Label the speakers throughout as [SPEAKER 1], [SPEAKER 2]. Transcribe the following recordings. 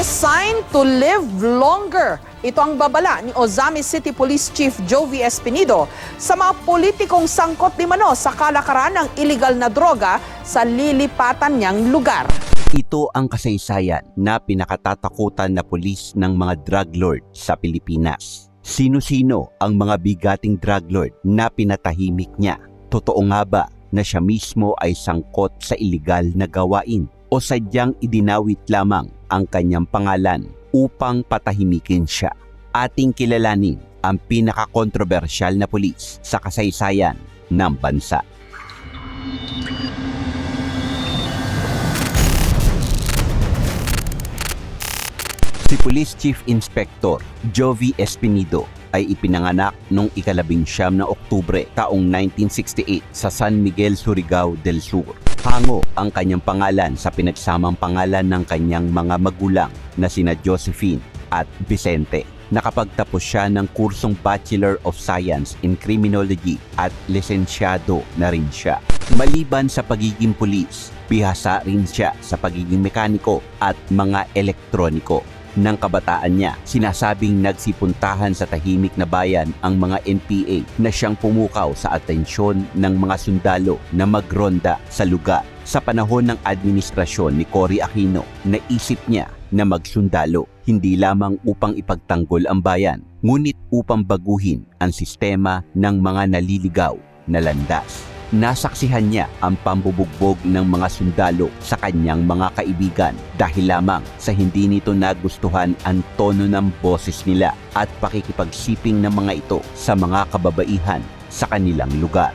[SPEAKER 1] Resign to live longer. Ito ang babala ni Ozami City Police Chief Jovi Espinido sa mga politikong sangkot di mano sa kalakaran ng illegal na droga sa lilipatan niyang lugar.
[SPEAKER 2] Ito ang kasaysayan na pinakatatakutan na pulis ng mga drug lord sa Pilipinas. Sino-sino ang mga bigating drug lord na pinatahimik niya? Totoo nga ba na siya mismo ay sangkot sa illegal na gawain o sadyang idinawit lamang ang kanyang pangalan upang patahimikin siya? Ating kilalanin ang pinakakontrobersyal na pulis sa kasaysayan ng bansa. Si Police Chief Inspector Jovi Espinido ay ipinanganak noong ikalabing siyam na Oktubre taong 1968 sa San Miguel, Surigao del Sur. Hango ang kanyang pangalan sa pinagsamang pangalan ng kanyang mga magulang na sina Josephine at Vicente. Nakapagtapos siya ng kursong Bachelor of Science in Criminology at lisensyado na rin siya. Maliban sa pagiging pulis, bihasa rin siya sa pagiging mekaniko at mga elektroniko ng kabataan niya. Sinasabing nagsipuntahan sa tahimik na bayan ang mga NPA na siyang pumukaw sa atensyon ng mga sundalo na magronda sa lugar. Sa panahon ng administrasyon ni Cory Aquino, naisip niya na magsundalo, hindi lamang upang ipagtanggol ang bayan, ngunit upang baguhin ang sistema ng mga naliligaw na landas nasaksihan niya ang pambubugbog ng mga sundalo sa kanyang mga kaibigan dahil lamang sa hindi nito nagustuhan ang tono ng boses nila at pakikipagsiping ng mga ito sa mga kababaihan sa kanilang lugar.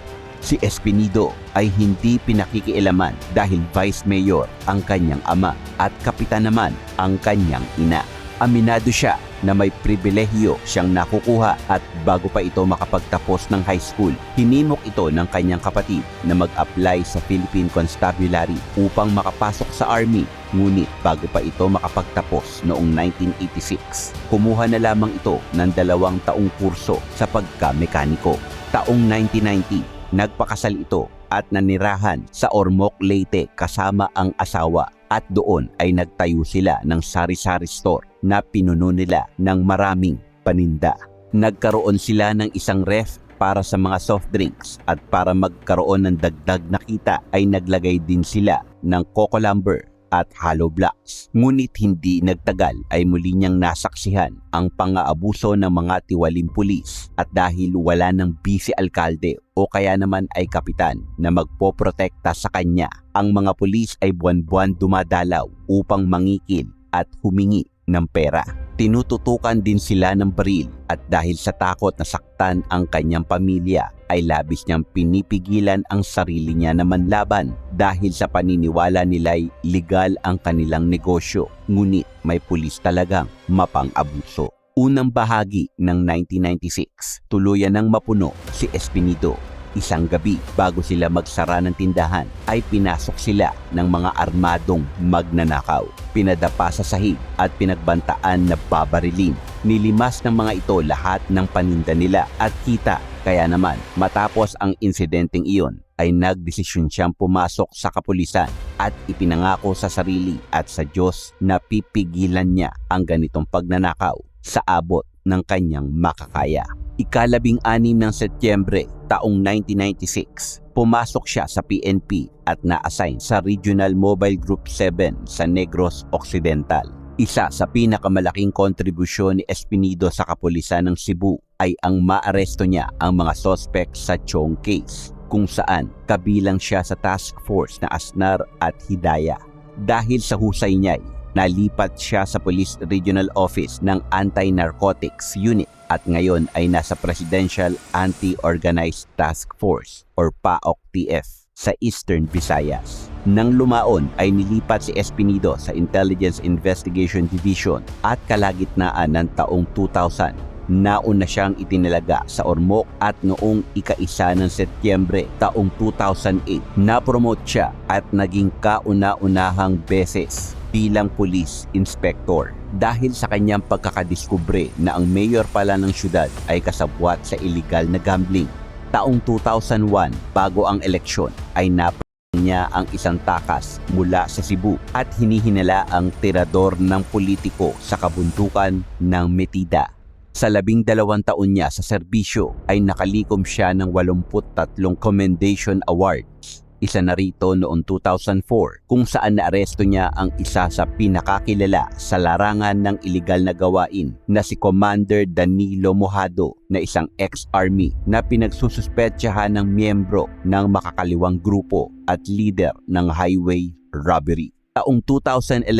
[SPEAKER 2] Si Espinido ay hindi pinakikialaman dahil vice mayor ang kanyang ama at kapitan naman ang kanyang ina. Aminado siya na may pribilehiyo siyang nakukuha at bago pa ito makapagtapos ng high school, hinimok ito ng kanyang kapatid na mag-apply sa Philippine Constabulary upang makapasok sa Army. Ngunit bago pa ito makapagtapos noong 1986, kumuha na lamang ito ng dalawang taong kurso sa pagka-mekaniko. Taong 1990, nagpakasal ito at nanirahan sa Ormoc, Leyte kasama ang asawa at doon ay nagtayo sila ng sari-sari store na pinuno nila ng maraming paninda. Nagkaroon sila ng isang ref para sa mga soft drinks at para magkaroon ng dagdag na kita ay naglagay din sila ng coco lumber at hollow blocks. Ngunit hindi nagtagal ay muli niyang nasaksihan ang pang-aabuso ng mga tiwaling pulis at dahil wala ng busy alkalde o kaya naman ay kapitan na magpoprotekta sa kanya, ang mga pulis ay buwan-buwan dumadalaw upang mangikil at humingi ng pera. Tinututukan din sila ng baril at dahil sa takot na saktan ang kanyang pamilya ay labis niyang pinipigilan ang sarili niya na manlaban dahil sa paniniwala nila'y legal ang kanilang negosyo ngunit may pulis talagang mapang-abuso. Unang bahagi ng 1996, tuluyan ng mapuno si Espinido Isang gabi bago sila magsara ng tindahan ay pinasok sila ng mga armadong magnanakaw. Pinadapa sa sahig at pinagbantaan na babarilin. Nilimas ng mga ito lahat ng paninda nila at kita kaya naman matapos ang insidenteng iyon ay nagdesisyon siyang pumasok sa kapulisan at ipinangako sa sarili at sa Diyos na pipigilan niya ang ganitong pagnanakaw sa abot ng kanyang makakaya. Ikalabing anim ng Setyembre taong 1996, pumasok siya sa PNP at na-assign sa Regional Mobile Group 7 sa Negros Occidental. Isa sa pinakamalaking kontribusyon ni Espinido sa kapulisan ng Cebu ay ang maaresto niya ang mga sospek sa Chong case kung saan kabilang siya sa task force na Asnar at Hidaya. Dahil sa husay niya, nalipat siya sa Police Regional Office ng Anti-Narcotics Unit at ngayon ay nasa Presidential Anti-Organized Task Force or PAOK-TF sa Eastern Visayas. Nang lumaon ay nilipat si Espinido sa Intelligence Investigation Division at kalagitnaan ng taong 2000 nauna siyang itinalaga sa Ormoc at noong ika-isa ng Setyembre taong 2008 na-promote siya at naging kauna-unahang beses bilang police inspector dahil sa kanyang pagkakadiskubre na ang mayor pala ng syudad ay kasabwat sa illegal na gambling. Taong 2001 bago ang eleksyon ay nap niya ang isang takas mula sa Cebu at hinihinala ang tirador ng politiko sa kabundukan ng Metida. Sa labing dalawang taon niya sa serbisyo ay nakalikom siya ng 83 commendation awards. Isa na rito noong 2004 kung saan naaresto niya ang isa sa pinakakilala sa larangan ng iligal na gawain na si Commander Danilo Mojado na isang ex-army na pinagsususpetsahan ng miyembro ng makakaliwang grupo at leader ng highway robbery. Taong 2011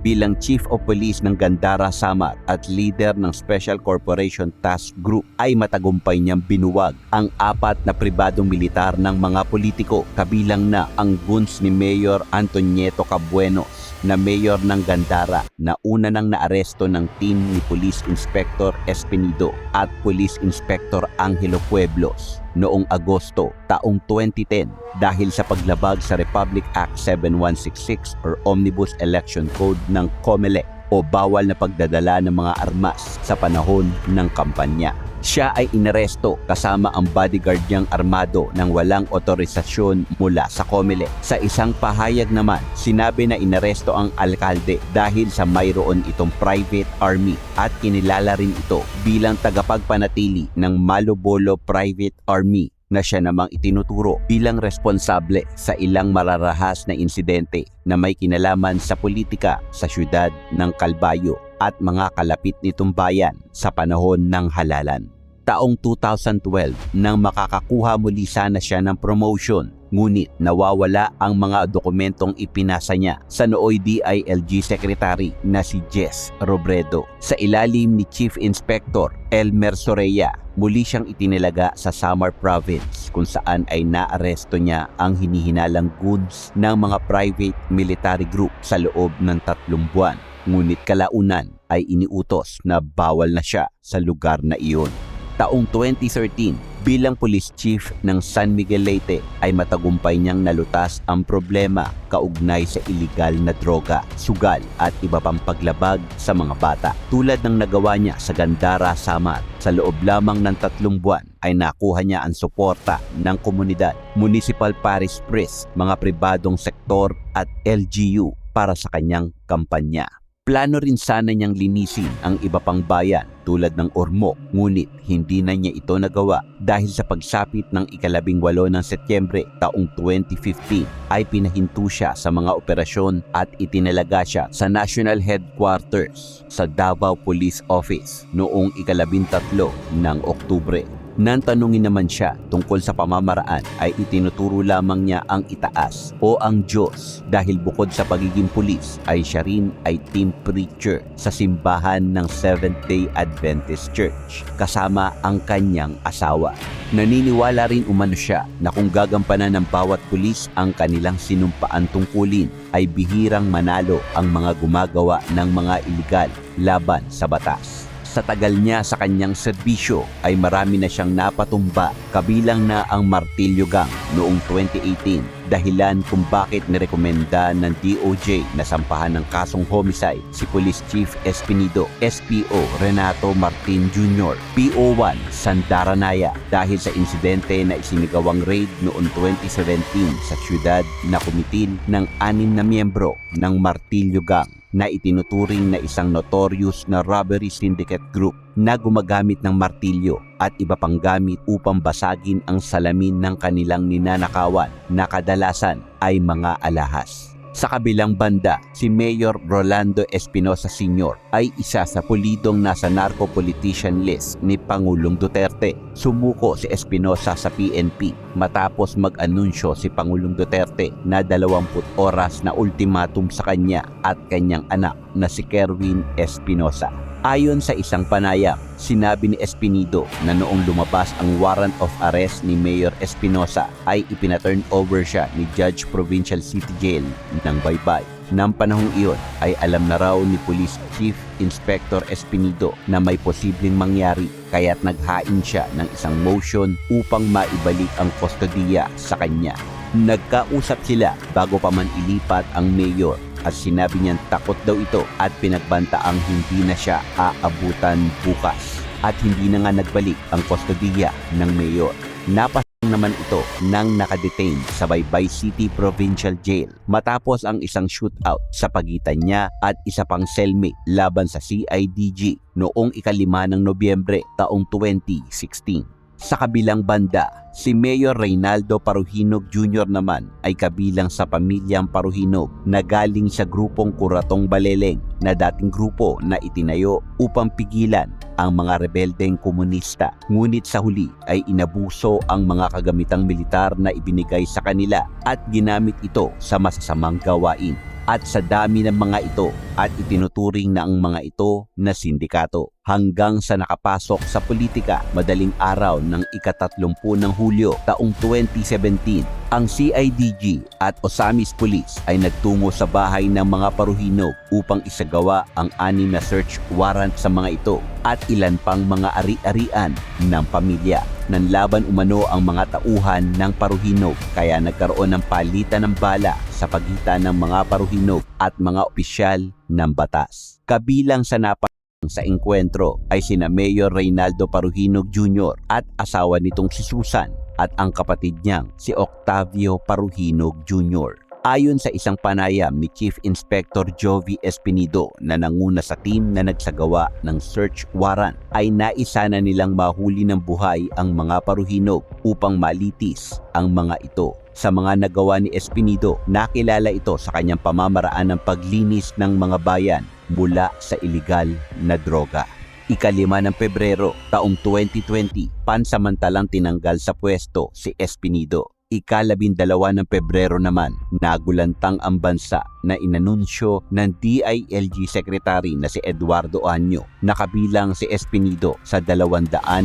[SPEAKER 2] bilang Chief of Police ng Gandara Samar at leader ng Special Corporation Task Group ay matagumpay niyang binuwag ang apat na pribadong militar ng mga politiko kabilang na ang guns ni Mayor Antonieto Cabuenos na mayor ng Gandara na una nang naaresto ng team ni Police Inspector Espinido at Police Inspector Angelo Pueblos noong Agosto taong 2010 dahil sa paglabag sa Republic Act 7166 or Omnibus Election Code ng COMELEC o bawal na pagdadala ng mga armas sa panahon ng kampanya. Siya ay inaresto kasama ang bodyguard niyang armado ng walang otorisasyon mula sa COMELEC. Sa isang pahayag naman, sinabi na inaresto ang alkalde dahil sa mayroon itong private army at kinilala rin ito bilang tagapagpanatili ng Malobolo Private Army na siya namang itinuturo bilang responsable sa ilang mararahas na insidente na may kinalaman sa politika sa syudad ng Kalbayo at mga kalapit nitong bayan sa panahon ng halalan. Taong 2012 nang makakakuha muli sana siya ng promotion ngunit nawawala ang mga dokumentong ipinasa niya sa nooy DILG Secretary na si Jess Robredo. Sa ilalim ni Chief Inspector Elmer Soreya, muli siyang itinilaga sa Samar Province kung saan ay naaresto niya ang hinihinalang goods ng mga private military group sa loob ng tatlong buwan. Ngunit kalaunan ay iniutos na bawal na siya sa lugar na iyon taong 2013 bilang police chief ng San Miguel Leyte ay matagumpay niyang nalutas ang problema kaugnay sa iligal na droga, sugal at iba pang paglabag sa mga bata. Tulad ng nagawa niya sa Gandara, Samar, sa loob lamang ng tatlong buwan ay nakuha niya ang suporta ng komunidad, municipal parish priest, mga pribadong sektor at LGU para sa kanyang kampanya. Plano rin sana niyang linisin ang iba pang bayan tulad ng Ormoc, ngunit hindi na niya ito nagawa dahil sa pagsapit ng ikalabing walo ng Setyembre taong 2015 ay pinahinto siya sa mga operasyon at itinalaga siya sa National Headquarters sa Davao Police Office noong ikalabing tatlo ng Oktubre. Nang tanungin naman siya tungkol sa pamamaraan ay itinuturo lamang niya ang itaas o ang Diyos dahil bukod sa pagiging pulis ay siya rin ay team preacher sa simbahan ng Seventh-day Adventist Church kasama ang kanyang asawa. Naniniwala rin umano siya na kung gagampanan ng bawat pulis ang kanilang sinumpaan tungkulin ay bihirang manalo ang mga gumagawa ng mga iligal laban sa batas. Sa tagal niya sa kanyang serbisyo ay marami na siyang napatumba kabilang na ang Martilyo Gang noong 2018 dahilan kung bakit nirekomenda ng DOJ na sampahan ng kasong homicide si Police Chief Espinido, SPO Renato Martin Jr., PO1 Sandaranaya dahil sa insidente na isinigawang raid noong 2017 sa siyudad na kumitil ng anim na miyembro ng Martilyo Gang na itinuturing na isang notorious na robbery syndicate group na gumagamit ng martilyo at iba pang gamit upang basagin ang salamin ng kanilang ninanakawan na kadalasan ay mga alahas. Sa kabilang banda, si Mayor Rolando Espinosa Sr. ay isa sa pulidong nasa narco-politician list ni Pangulong Duterte. Sumuko si Espinosa sa PNP matapos mag-anunsyo si Pangulong Duterte na 20 oras na ultimatum sa kanya at kanyang anak na si Kerwin Espinosa. Ayon sa isang panayam, sinabi ni Espinido na noong lumabas ang warrant of arrest ni Mayor Espinosa ay ipina-turn over siya ni Judge Provincial City Jail ng Baybay. Nang panahong iyon ay alam na raw ni Police Chief Inspector Espinido na may posibleng mangyari kaya't naghain siya ng isang motion upang maibalik ang kustodiya sa kanya. Nagkausap sila bago pa man ilipat ang mayor at sinabi niyang takot daw ito at pinagbantaang hindi na siya aabutan bukas at hindi na nga nagbalik ang kustodiya ng mayor. Napas naman ito nang nakadetain sa Baybay City Provincial Jail matapos ang isang shootout sa pagitan niya at isa pang cellmate laban sa CIDG noong ikalima ng Nobyembre taong 2016. Sa kabilang banda, si Mayor Reynaldo Paruhinog Jr. naman ay kabilang sa pamilyang Paruhinog na galing sa grupong Kuratong Baleleng na dating grupo na itinayo upang pigilan ang mga rebeldeng komunista. Ngunit sa huli ay inabuso ang mga kagamitang militar na ibinigay sa kanila at ginamit ito sa masasamang gawain at sa dami ng mga ito at itinuturing na ang mga ito na sindikato hanggang sa nakapasok sa politika madaling araw ng ikatatlumpu ng Hulyo taong 2017. Ang CIDG at Osamis Police ay nagtungo sa bahay ng mga paruhinog upang isagawa ang anim na search warrant sa mga ito at ilan pang mga ari-arian ng pamilya. Nanlaban umano ang mga tauhan ng paruhinog kaya nagkaroon ng palitan ng bala sa pagitan ng mga paruhinog at mga opisyal ng batas. Kabilang sa napa sa engkwentro ay sina Mayor Reynaldo Paruhinog Jr. at asawa nitong si Susan at ang kapatid niyang si Octavio Paruhinog Jr. Ayon sa isang panayam ni Chief Inspector Jovi Espinido na nanguna sa team na nagsagawa ng search warrant ay naisa na nilang mahuli ng buhay ang mga paruhinog upang malitis ang mga ito. Sa mga nagawa ni Espinido, nakilala ito sa kanyang pamamaraan ng paglinis ng mga bayan mula sa iligal na droga. Ikalima ng Pebrero taong 2020, pansamantalang tinanggal sa pwesto si Espinido. Ikalabindalawa ng Pebrero naman, nagulantang ang bansa na inanunsyo ng DILG Secretary na si Eduardo Anyo na kabilang si Espinido sa 257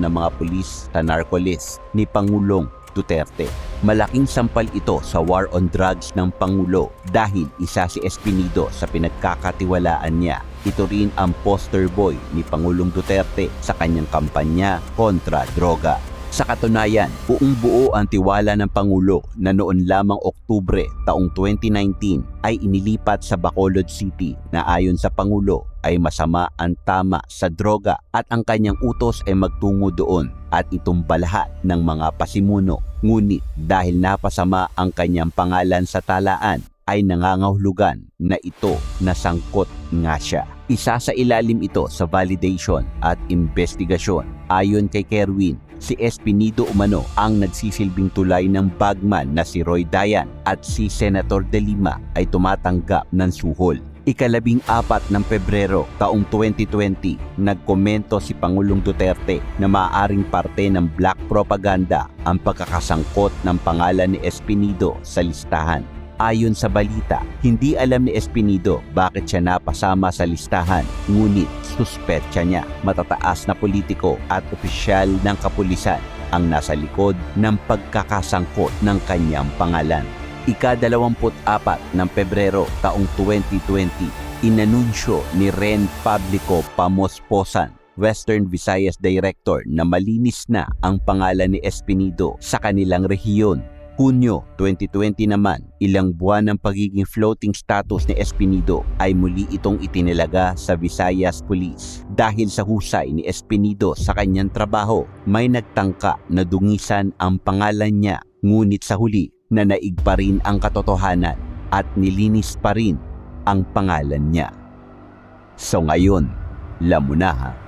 [SPEAKER 2] na mga pulis sa narcolist ni Pangulong Duterte. Malaking sampal ito sa war on drugs ng Pangulo dahil isa si Espinido sa pinagkakatiwalaan niya. Ito rin ang poster boy ni Pangulong Duterte sa kanyang kampanya kontra droga. Sa katunayan, buong buo ang tiwala ng Pangulo na noon lamang Oktubre taong 2019 ay inilipat sa Bacolod City na ayon sa Pangulo ay masama ang tama sa droga at ang kanyang utos ay magtungo doon at itumba lahat ng mga pasimuno. Ngunit dahil napasama ang kanyang pangalan sa talaan ay nangangahulugan na ito nasangkot nga siya. Isa sa ilalim ito sa validation at investigasyon. Ayon kay Kerwin, si Espinido Umano ang nagsisilbing tulay ng bagman na si Roy Dayan at si Senator De Lima ay tumatanggap ng suhol. Ikalabing apat ng Pebrero taong 2020, nagkomento si Pangulong Duterte na maaaring parte ng black propaganda ang pagkakasangkot ng pangalan ni Espinido sa listahan. Ayon sa balita, hindi alam ni Espinido bakit siya napasama sa listahan, ngunit suspetsa niya matataas na politiko at opisyal ng kapulisan ang nasa likod ng pagkakasangkot ng kanyang pangalan. Ika-24 ng Pebrero taong 2020, inanunsyo ni Ren Pablico Pamosposan, Western Visayas Director na malinis na ang pangalan ni Espinido sa kanilang rehiyon. Hunyo 2020 naman, ilang buwan ng pagiging floating status ni Espinido ay muli itong itinilaga sa Visayas Police. Dahil sa husay ni Espinido sa kanyang trabaho, may nagtangka na dungisan ang pangalan niya ngunit sa huli na naig pa rin ang katotohanan at nilinis pa rin ang pangalan niya. So ngayon, lamunaha